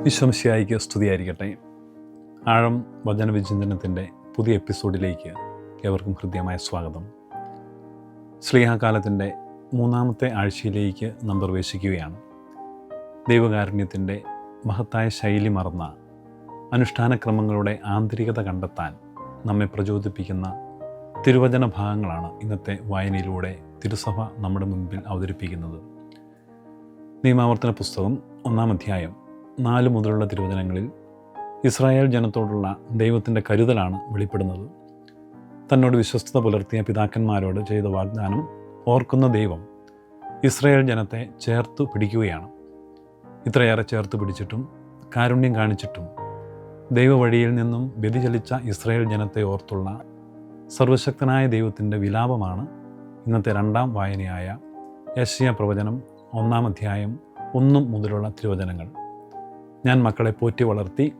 വിശ്വംശിയായിക്ക് സ്തുതിയായിരിക്കട്ടെ. ആഴം വചനവിചിന്തനത്തിന്റെ പുതിയ എപ്പിസോഡിലേക്ക് ഏവർക്കും ഹൃദ്യമായ സ്വാഗതം. സ്ലേഹകാലത്തിന്റെ മൂന്നാമത്തെ ആഴ്ചയിലേക്ക് നാം പ്രവേശിക്കുകയാണ്. ദൈവകാരുണ്യത്തിന്റെ മഹത്തായ ശൈലി മറന്ന അനുഷ്ഠാനക്രമങ്ങളുടെ ആന്തരികത കണ്ടെത്താൻ നമ്മെ പ്രചോദിപ്പിക്കുന്ന തിരുവചന ഭാഗങ്ങളാണ് ഇന്നത്തെ വായനയിലൂടെ തിരുസഭ നമ്മുടെ മുൻപിൽ അവതരിപ്പിക്കുന്നത്. നിയമാവർത്തന പുസ്തകം ഒന്നാം അധ്യായം നാല് മുതലുള്ള തിരുവചനങ്ങളിൽ ഇസ്രായേൽ ജനത്തോടുള്ള ദൈവത്തിന്റെ കരുതലാണ് വെളിപ്പെടുന്നത്. തന്നോട് വിശ്വസ്തത പുലർത്തിയ പിതാക്കന്മാരോട് ചെയ്ത വാഗ്ദാനം ഓർക്കുന്ന ദൈവം ഇസ്രായേൽ ജനത്തെ ചേർത്തു പിടിക്കുകയാണ്. ഇത്രയേറെ ചേർത്ത് പിടിച്ചിട്ടും കാരുണ്യം കാണിച്ചിട്ടും ദൈവവഴിയിൽ നിന്നും വ്യതിചലിച്ച ഇസ്രായേൽ ജനത്തെ ഓർത്തുള്ള സർവശക്തനായ ദൈവത്തിന്റെ വിലാപമാണ് ഇന്നത്തെ രണ്ടാം വായനയായ യശ്യ പ്രവചനം ഒന്നാം അധ്യായം ഒന്നും മുതലുള്ള തിരുവചനങ്ങൾ. ഞാൻ മക്കളെ പോറ്റി വളർത്തി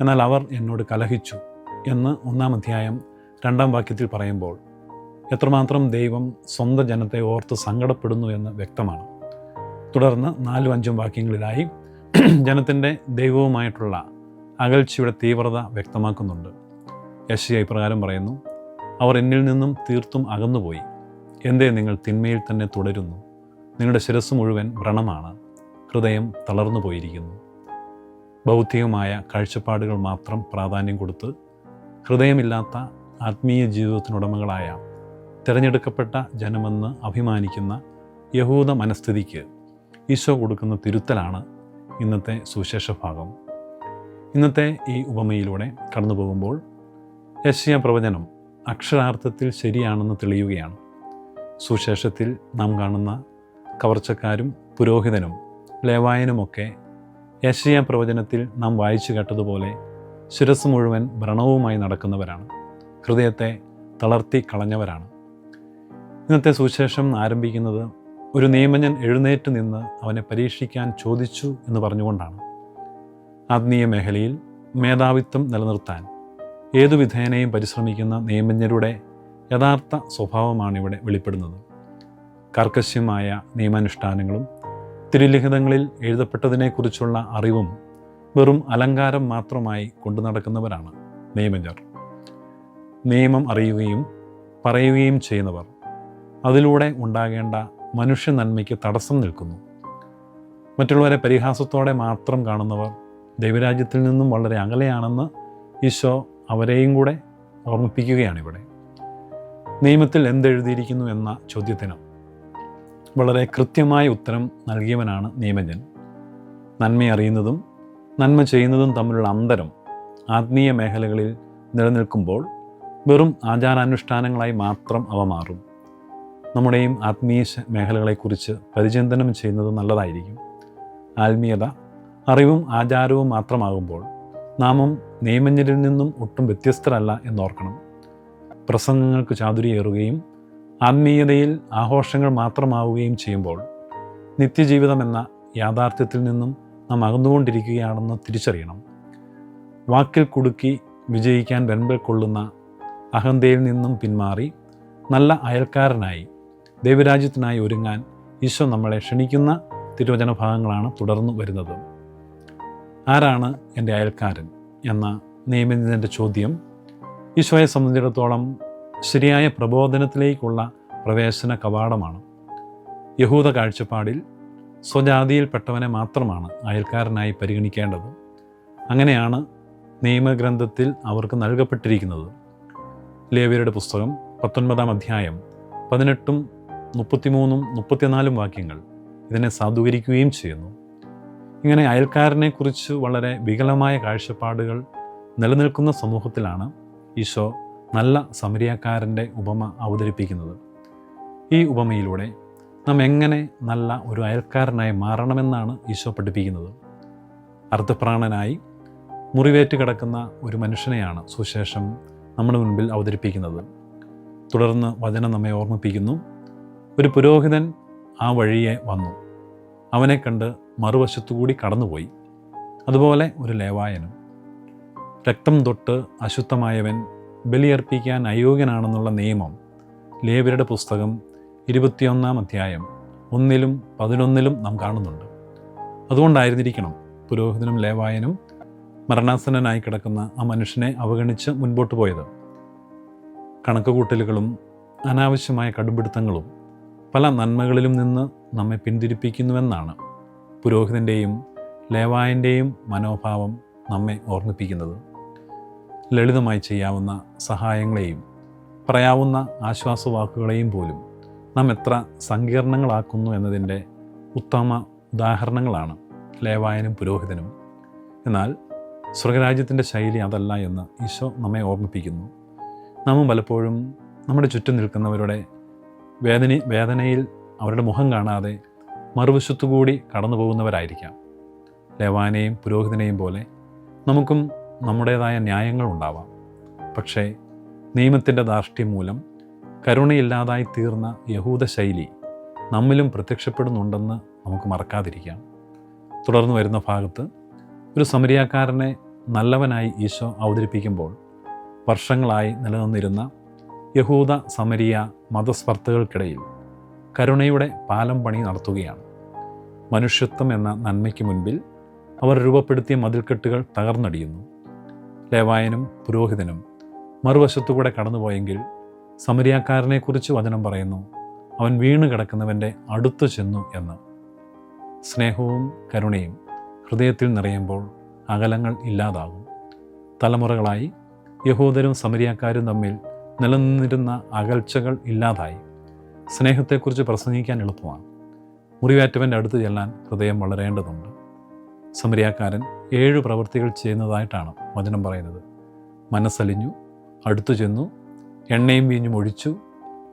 എന്നാൽ അവർ എന്നോട് കലഹിച്ചു എന്ന് ഒന്നാം അധ്യായം രണ്ടാം വാക്യത്തിൽ പറയുമ്പോൾ എത്രമാത്രം ദൈവം സ്വന്തം ജനത്തെ ഓർത്ത് സങ്കടപ്പെടുന്നു എന്ന് വ്യക്തമാണ്. തുടർന്ന് നാലും അഞ്ചും വാക്യങ്ങളിലായി ജനത്തിന്റെ ദൈവവുമായിട്ടുള്ള അകൽച്ചയുടെ തീവ്രത വ്യക്തമാക്കുന്നുണ്ട്. യശയ ഇപ്രകാരം പറയുന്നു അവർ എന്നിൽ നിന്നും തീർത്തും അകന്നുപോയി. എന്തേ നിങ്ങൾ തിന്മയിൽ തന്നെ തുടരുന്നു? നിങ്ങളുടെ ശിരസ് മുഴുവൻ വ്രണമാണ്. ഹൃദയം തളർന്നു പോയിരിക്കുന്നു ഭൗതികമായ കാഴ്ചപ്പാടുകൾ മാത്രം പ്രാധാന്യം കൊടുത്ത് ഹൃദയമില്ലാത്ത ആത്മീയ ജീവിതത്തിനുടമകളായ തിരഞ്ഞെടുക്കപ്പെട്ട ജനമെന്ന് അഭിമാനിക്കുന്ന യഹൂദ മനസ്ഥിതിക്ക് ഈശോ കൊടുക്കുന്ന തിരുത്തലാണ് ഇന്നത്തെ സുവിശേഷ ഭാഗം. ഇന്നത്തെ ഈ ഉപമയിലൂടെ കടന്നു പോകുമ്പോൾ യശ്യ പ്രവചനം അക്ഷരാർത്ഥത്തിൽ ശരിയാണെന്ന് തെളിയുകയാണ്. സുശേഷത്തിൽ നാം കാണുന്ന കവർച്ചക്കാരും പുരോഹിതനും ലേവായനുമൊക്കെ യശയ പ്രവചനത്തിൽ നാം വായിച്ചു കേട്ടതുപോലെ ശിരസ് മുഴുവൻ വ്രണവുമായി നടക്കുന്നവരാണ്. ഹൃദയത്തെ തളർത്തി കളഞ്ഞവരാണ്. ഇന്നത്തെ സുശേഷം ആരംഭിക്കുന്നത് ഒരു നിയമജ്ഞൻ എഴുന്നേറ്റ് നിന്ന് അവനെ പരീക്ഷിക്കാൻ ചോദിച്ചു എന്ന് പറഞ്ഞുകൊണ്ടാണ്. ആത്മീയ മേഖലയിൽ മേധാവിത്വം നിലനിർത്താൻ ഏതു വിധേനയും പരിശ്രമിക്കുന്ന നിയമജ്ഞരുടെ യഥാർത്ഥ സ്വഭാവമാണ് ഇവിടെ വെളിപ്പെടുന്നത്. കർക്കശ്യമായ നിയമാനുഷ്ഠാനങ്ങളും തിരുലിഖിതങ്ങളിൽ എഴുതപ്പെട്ടതിനെക്കുറിച്ചുള്ള അറിവും വെറും അലങ്കാരം മാത്രമായി കൊണ്ടു നടക്കുന്നവരാണ് നിയമജ്ഞർ നിയമം അറിയുകയും പറയുകയും ചെയ്യുന്നവർ. അതിലൂടെ ഉണ്ടാകേണ്ട മനുഷ്യ നന്മയ്ക്ക് തടസ്സം നിൽക്കുന്നു. മറ്റുള്ളവരെ പരിഹാസത്തോടെ മാത്രം കാണുന്നവർ ദൈവരാജ്യത്തിൽ നിന്നും വളരെ അകലെയാണെന്ന് ഈശോ അവരെയും കൂടെ ഓർമ്മിപ്പിക്കുകയാണിവിടെ നിയമത്തിൽ എന്തെഴുതിയിരിക്കുന്നു എന്ന ചോദ്യത്തിന് വളരെ കൃത്യമായ ഉത്തരം നൽകിയവനാണ് നിയമജൻ നന്മ അറിയുന്നതും നന്മ ചെയ്യുന്നതും തമ്മിലുള്ള അന്തരം ആത്മീയ മേഖലകളിൽ നിലനിൽക്കുമ്പോൾ വെറും ആചാരാനുഷ്ഠാനങ്ങളായി മാത്രം അവ മാറും. നമ്മുടെയും ആത്മീയ മേഖലകളെക്കുറിച്ച് പരിചിന്തനം ചെയ്യുന്നത് നല്ലതായിരിക്കും. ആത്മീയത അറിവും ആചാരവും മാത്രമാകുമ്പോൾ നാമം നിയമജ്ഞരിൽ നിന്നും ഒട്ടും വ്യത്യസ്തരല്ല എന്നോർക്കണം. പ്രസംഗങ്ങൾക്ക് ചാതുരിയേറുകയും ആത്മീയതയിൽ ആഘോഷങ്ങൾ മാത്രമാവുകയും ചെയ്യുമ്പോൾ നിത്യജീവിതം എന്ന യാഥാർത്ഥ്യത്തിൽ നിന്നും നാം അകന്നുകൊണ്ടിരിക്കുകയാണെന്ന് തിരിച്ചറിയണം. വാക്കിൽ കുടുക്കി വിജയിക്കാൻ വെൻപൽ കൊള്ളുന്ന അഹന്തയിൽ നിന്നും പിന്മാറി നല്ല അയൽക്കാരനായി ദൈവരാജ്യത്തിനായി ഒരുങ്ങാൻ ഈശോ നമ്മളെ ക്ഷണിക്കുന്ന തിരുവചന ഭാഗങ്ങളാണ് തുടർന്നു വരുന്നത്. ആരാണ് എന്റെ അയൽക്കാരൻ എന്ന നിയമിതന്റെ ചോദ്യം ഈശോയെ സംബന്ധിച്ചിടത്തോളം ശരിയായ പ്രബോധനത്തിലേക്കുള്ള പ്രവേശന കവാടമാണ്. യഹൂദ കാഴ്ചപ്പാടിൽ സ്വജാതിയിൽപ്പെട്ടവനെ മാത്രമാണ് അയൽക്കാരനായി പരിഗണിക്കേണ്ടത്. അങ്ങനെയാണ് നിയമഗ്രന്ഥത്തിൽ അവർക്ക് നൽകപ്പെട്ടിരിക്കുന്നത്. ലേവിയരുടെ പുസ്തകം പത്തൊൻപതാം അധ്യായം പതിനെട്ടും മുപ്പത്തിമൂന്നും മുപ്പത്തിനാലും വാക്യങ്ങൾ ഇതിനെ സാധൂകരിക്കുകയും ചെയ്യുന്നു. ഇങ്ങനെ അയൽക്കാരനെക്കുറിച്ച് വളരെ വികലമായ കാഴ്ചപ്പാടുകൾ നിലനിൽക്കുന്ന സമൂഹത്തിലാണ് ഈശോ നല്ല സമരിയാക്കാരന്റെ ഉപമ അവതരിപ്പിക്കുന്നത്. ഈ ഉപമയിലൂടെ നാം എങ്ങനെ നല്ല ഒരു അയൽക്കാരനായി മാറണമെന്നാണ് ഈശോ പഠിപ്പിക്കുന്നത്. അർത്ഥപ്രാണനായി മുറിവേറ്റ് കിടക്കുന്ന ഒരു മനുഷ്യനെയാണ് സുശേഷം നമ്മുടെ മുൻപിൽ അവതരിപ്പിക്കുന്നത്. തുടർന്ന് വചനം നമ്മെ ഓർമ്മിപ്പിക്കുന്നു. ഒരു പുരോഹിതൻ ആ വഴിയെ വന്നു. അവനെ കണ്ട് മറുവശത്തുകൂടി കടന്നുപോയി. അതുപോലെ ഒരു ലേവായനും. രക്തം തൊട്ട് അശുദ്ധമായവൻ ബലിയർപ്പിക്കാൻ അയോഗ്യനാണെന്നുള്ള നിയമം ലേബരുടെ പുസ്തകം ഇരുപത്തിയൊന്നാം അധ്യായം ഒന്നിലും പതിനൊന്നിലും നാം കാണുന്നുണ്ട്. അതുകൊണ്ടായിരുന്നിരിക്കണം പുരോഹിതനും ലേവായനും മരണാസന്നനായി കിടക്കുന്ന ആ മനുഷ്യനെ അവഗണിച്ച് മുൻപോട്ട് പോയത്. കണക്കുകൂട്ടലുകളും അനാവശ്യമായ കടുംപിടുത്തങ്ങളും പല നന്മകളിലും നിന്ന് നമ്മെ പിന്തിരിപ്പിക്കുന്നുവെന്നാണ് പുരോഹിതന്റെയും ലേവായന്റെയും മനോഭാവം നമ്മെ ഓർമ്മിപ്പിക്കുന്നത്. ലളിതമായി ചെയ്യാവുന്ന സഹായങ്ങളെയും പറയാവുന്ന ആശ്വാസവാക്കുകളെയും പോലും നാം എത്ര സങ്കീർണങ്ങളാക്കുന്നു എന്നതിന്റെ ഉത്തമ ഉദാഹരണങ്ങളാണ് ലേവായനും പുരോഹിതനും. എന്നാൽ സ്വർഗരാജ്യത്തിന്റെ ശൈലി അതല്ല എന്ന് ഈശോ നമ്മെ ഓർമ്മിപ്പിക്കുന്നു. നാമും പലപ്പോഴും നമ്മുടെ ചുറ്റും നിൽക്കുന്നവരുടെ വേദന വേദനയിൽ അവരുടെ മുഖം കാണാതെ മറുവശത്തുകൂടി കടന്നു പോകുന്നവരായിരിക്കാം ലേവാനെയും പുരോഹിതനെയും പോലെ നമുക്കും നമ്മുടേതായ ന്യായങ്ങളുണ്ടാവാം പക്ഷേ നിയമത്തിന്റെ ധാർഷ്ട്യം മൂലം കരുണയില്ലാതായി തീർന്ന യഹൂദ ശൈലി നമ്മിലും പ്രത്യക്ഷപ്പെടുന്നുണ്ടെന്ന് നമുക്ക് മറക്കാതിരിക്കാം. തുടർന്ന് വരുന്ന ഭാഗത്ത് ഒരു സമരിയാക്കാരനെ നല്ലവനായി ഈശോ അവതരിപ്പിക്കുമ്പോൾ വർഷങ്ങളായി നിലനിന്നിരുന്ന യഹൂദ സമരിയ മതസ്പർദ്ധകൾക്കിടയിൽ കരുണയുടെ പാലം പണി നടത്തുകയാണ്. മനുഷ്യത്വം എന്ന നന്മയ്ക്ക് മുൻപിൽ അവർ രൂപപ്പെടുത്തിയ മതിൽക്കെട്ടുകൾ തകർന്നടിയുന്നു. ലേവായനും പുരോഹിതനും മറുവശത്തുകൂടെ കടന്നുപോയെങ്കിൽ സമരിയാക്കാരനെക്കുറിച്ച് വചനം പറയുന്നു. അവൻ വീണ് കിടക്കുന്നവന്റെ അടുത്തു ചെന്നു എന്ന്. സ്നേഹവും കരുണയും ഹൃദയത്തിൽ നിറയുമ്പോൾ അകലങ്ങൾ ഇല്ലാതാകും. തലമുറകളായി യഹൂദരും സമരിയാക്കാരും തമ്മിൽ നിലനിന്നിരുന്ന അകൽച്ചകൾ ഇല്ലാതായി. സ്നേഹത്തെക്കുറിച്ച് പ്രസംഗിക്കാൻ എളുപ്പമാണ്. മുറിവേറ്റവന്റെ അടുത്ത് ചെല്ലാൻ ഹൃദയം വളരേണ്ടതുണ്ട്. സമരിയാക്കാരൻ ഏഴ് പ്രവൃത്തികൾ ചെയ്യുന്നതായിട്ടാണ് വചനം പറയുന്നത്. മനസ്സലിഞ്ഞു അടുത്തു ചെന്നു എണ്ണയും വീഞ്ഞും ഒഴിച്ചു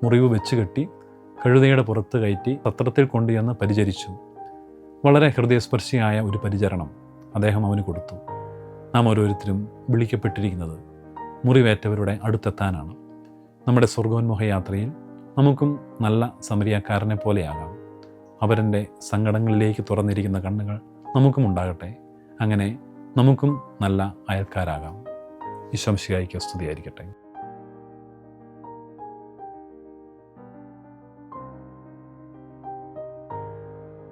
മുറിവ് വെച്ച് കെട്ടി കഴുതയുടെ പുറത്ത് കയറ്റി പത്രത്തിൽ കൊണ്ടുചെന്ന് പരിചരിച്ചു. വളരെ ഹൃദയസ്പർശിയായ ഒരു പരിചരണം അദ്ദേഹം അവന് കൊടുത്തു. നാം ഓരോരുത്തരും വിളിക്കപ്പെട്ടിരിക്കുന്നത് മുറിവേറ്റവരുടെ അടുത്തെത്താനാണ്. നമ്മുടെ സ്വർഗോന്മുഖ യാത്രയിൽ നമുക്കും നല്ല സമരിയാക്കാരനെ പോലെയാകാം. അവരന്റെ സങ്കടങ്ങളിലേക്ക് തുറന്നിരിക്കുന്ന കണ്ണുകൾ നമുക്കും ഉണ്ടാകട്ടെ. അങ്ങനെ നമുക്കും നല്ല അയൽക്കാരാകാം. ഈശംശികായിക്ക് സ്തുതിയായിരിക്കട്ടെ.